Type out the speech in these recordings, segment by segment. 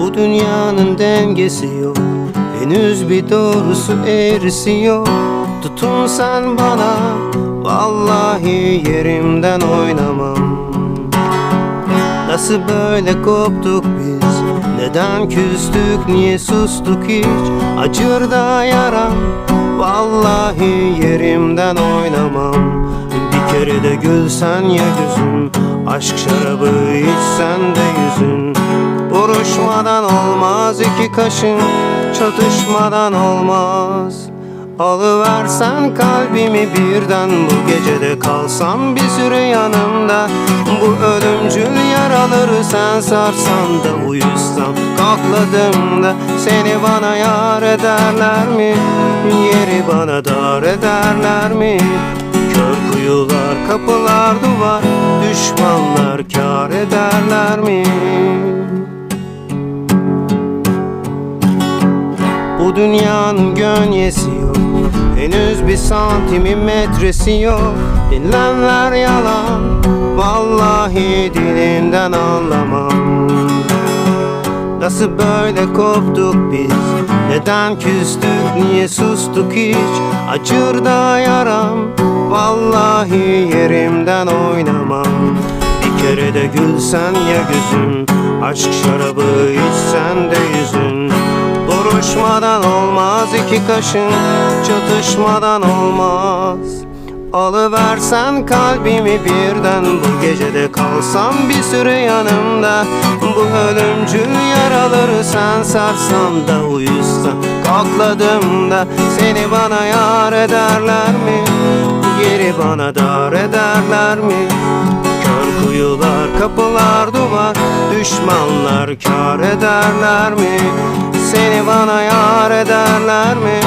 Bu dünyanın dengesi yok. Henüz bir doğrusu eğrisi yok. Tutun sen bana Vallahi yerimden oynamam. Nasıl böyle koptuk biz? Neden küstük niye sustuk hiç? Acır da yaram Vallahi yerimden oynamam. Bir kere de gülsen ya gözüm Aşk şarabı içsen de yüzün iki kaşın Çatışmadan olmaz Alıversen kalbimi birden Bu gecede kalsam bir süre yanımda Bu ölümcül yaraları sen sarsan da Uyusam kokladığımda Seni bana yar ederler mi? Yeri bana dar ederler mi? Kör kuyular, kapılar, duvar Düşmanlar kar ederler mi? Bu dünyanın gönyesi yok. Henüz bir santimetresi yok. Dinlenler yalan. Vallahi dilinden anlamam. Nasıl böyle koptuk biz? Neden küstük? Niye sustuk hiç? Acır da yaram. Vallahi yerimden oynamam. Bir kere de gülsen ya gözüm. Aşk şarabı içsen de yüzün Duruşmadan olmaz iki kaşın Çatışmadan olmaz Alıversen kalbimi birden Bu gecede kalsam bir süre yanımda Bu ölümcül yaraları sen sarsan da Uyusan kokladığımda Seni bana yar ederler mi? Geri bana dar ederler mi? Kapılar, duvar Düşmanlar kar ederler mi? Seni bana yar ederler mi?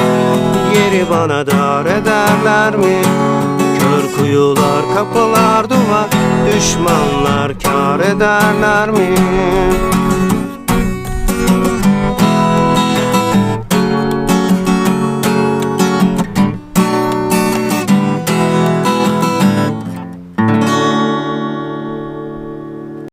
Yeri bana dar ederler mi? Kör kuyular, kapılar, duvar Düşmanlar kar ederler mi?